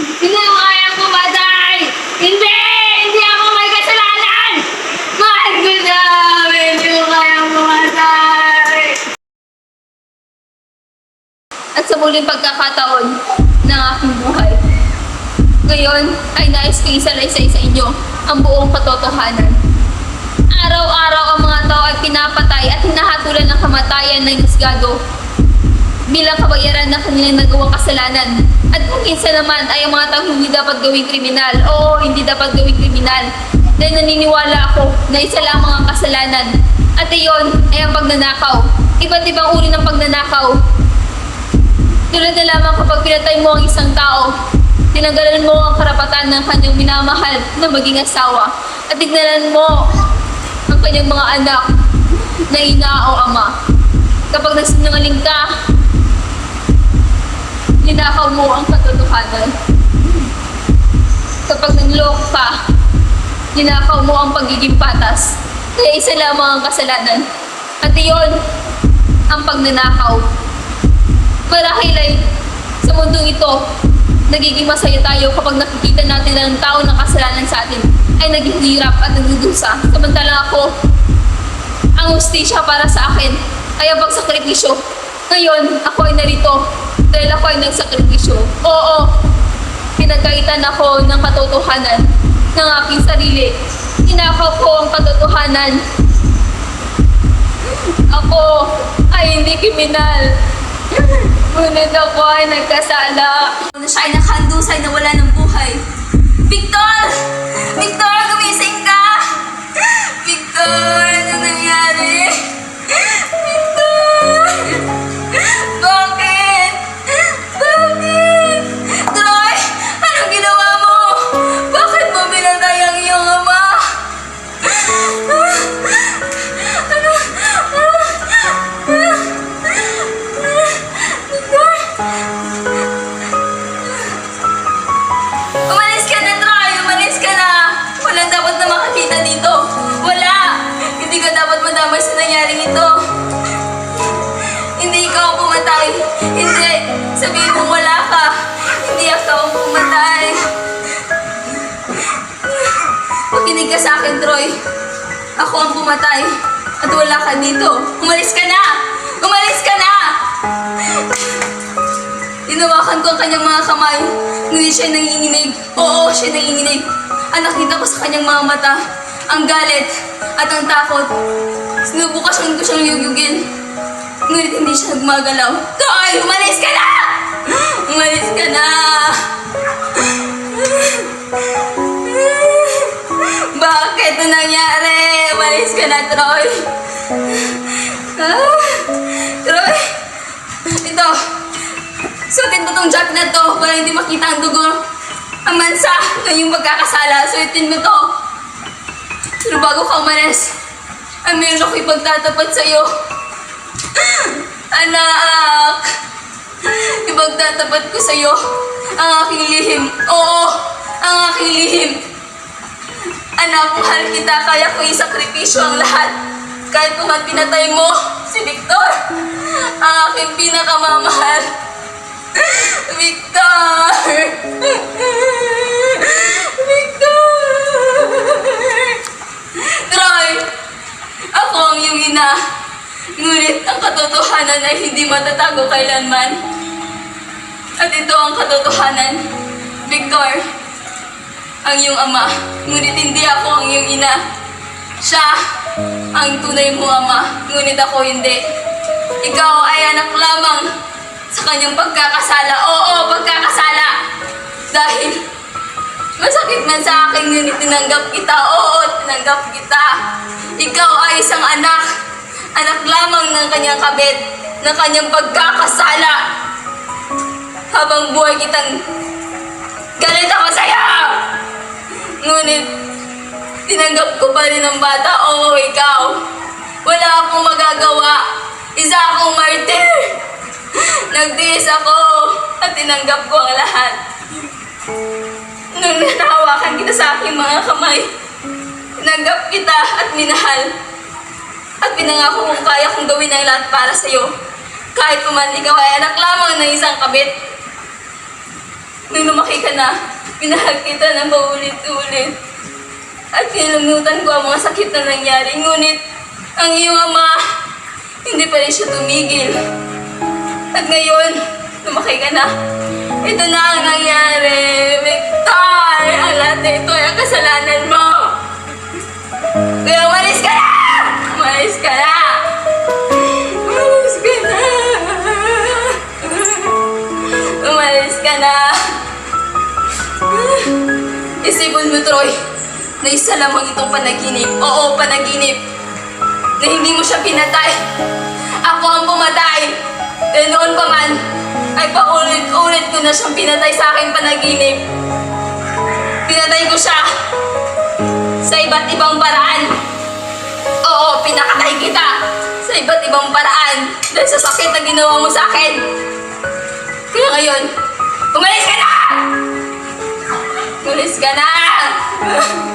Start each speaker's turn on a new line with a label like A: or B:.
A: Hindi mo kayang pumatay! Hindi! Hindi ako may kasalanan! Mahal ko siya! Hindi mo kayang pumatay! At sa muling pagkakataon ng aking buhay, ngayon ay nais ko isalaysay sa inyo ang buong katotohanan. Araw-araw ang mga tao ay pinapatay at hinahatulan ng kamatayan ng isgado bilang kabayaran ng kanilang nagawang kasalanan. At kung minsan naman ay ang mga tao hindi dapat gawing kriminal. Oo, hindi dapat gawing kriminal. Dahil naniniwala ako na isa lamang ang kasalanan. At iyon ay ang pagnanakaw. Iba't ibang uri ng pagnanakaw. Tulad na lamang kapag pinatay mo ang isang tao, tinanggalan mo ang karapatan ng kanyang minamahal na maging asawa. At tignalan mo ang kanyang mga anak na ina o ama. Kapag nagsinungaling ka, ninakaw mo ang katotohanan. Kapag nagloko ka, ninakaw mo ang pagiging patas. Kaya isa lamang ang kasalanan. At iyon, ang pagnanakaw. Marahil ay sa mundong ito, nagiging masaya tayo kapag nakikita natin na ang tao na kasalanan sa atin ay naging hirap at nagdudusa. Samantalang ako, ang ustisya para sa akin ay ang pagsakripisyo. Ngayon, ako ay narito dahil ako ay nagsakripisyo. Oo, pinagkaitan ako ng katotohanan ng aking sarili. Tinakaw ko ang katotohanan. Ako ay hindi kriminal. Ngunit ako ay nagkasala. Na siya ay nakandusay na wala ng buhay. Victor! Victor, gumising ka! Victor, ano nangyari? Pumatay. Hindi. Sabihin mo wala ka. Hindi ako ang pumatay. Makinig ka sa akin, Troy. Ako ang pumatay. At wala ka dito. Umalis ka na! Umalis ka na! Tinawakan ko ang kanyang mga kamay. Ngunit siya nanginginig. Oo, siya nanginginig. Ang nakita ko sa kanyang mga mata, ang galit at ang takot. Sinubukan ko siyang yugugin. Ngunit hindi siya nagmagalaw. Troy, umalis ka na! Umalis ka na! Bakit ito nangyari? Umalis ka na, Troy. Troy, ito. Suotin mo tong jacket na to para hindi makita ang dugo. Ang mansa na yung magkakasala. Suotin mo to. Pero bago ka umalis, ay meron ako ipagtatapat sa'yo. Ipagtatapat ko sa'yo ang aking lihim. Oo, ang aking lihim. Anak, mahal kita, kaya ko isakripisyo ang lahat. Kahit kung man pinatay mo si Victor, ang aking pinakamamahal. Victor! Victor! Troy! Ako ang iyong ina. Ngunit ang katotohanan ay hindi matatago kailanman. At ito ang katotohanan. Victor, ang iyong ama. Ngunit hindi ako ang iyong ina. Siya ang tunay mo ama. Ngunit ako hindi. Ikaw ay anak lamang sa kanyang pagkakasala. Oo, pagkakasala. Dahil masakit man sa akin, ngunit tinanggap kita. Oo, tinanggap kita. Ikaw ay isang anak. Anak lamang ng kanyang kabit, ng kanyang pagkakasala. Habang buhay kitang galit ako sa'yo! Ngunit, tinanggap ko pa rin ang bata. Oo, ikaw. Wala akong magagawa. Isa akong martyr. Nagtiis ako at tinanggap ko ang lahat. Nung nanahawakan kita sa aking mga kamay, tinanggap kita at minahal. At pinangako kong kaya kong gawin ang lahat para sa'yo. Kahit puman ikaw ay anak lamang ng isang kabit. Nung lumaki ka na, minahal kita ng paulit-ulit. At kinalimutan ko ang mga sakit na nangyari. Ngunit, ang iyong ama, hindi pa rin siya tumigil. At ngayon, lumaki ka na. Ito na ang nangyari. Victor! Ang lahat na ito ay ang kasalanan mo. Isipon mo, Troy, na isa lamang itong panaginip. Oo, panaginip. Na hindi mo siya pinatay. Ako ang pumatay. Dahil noon pa man, ay paulit-ulit ko na siyang pinatay sa aking panaginip. Pinatay ko siya sa iba't ibang paraan. Oo, pinakatay kita sa iba't ibang paraan dahil sa sakit na ginawa mo sa akin. Kaya ngayon, umalis ka na! Umalis ka na!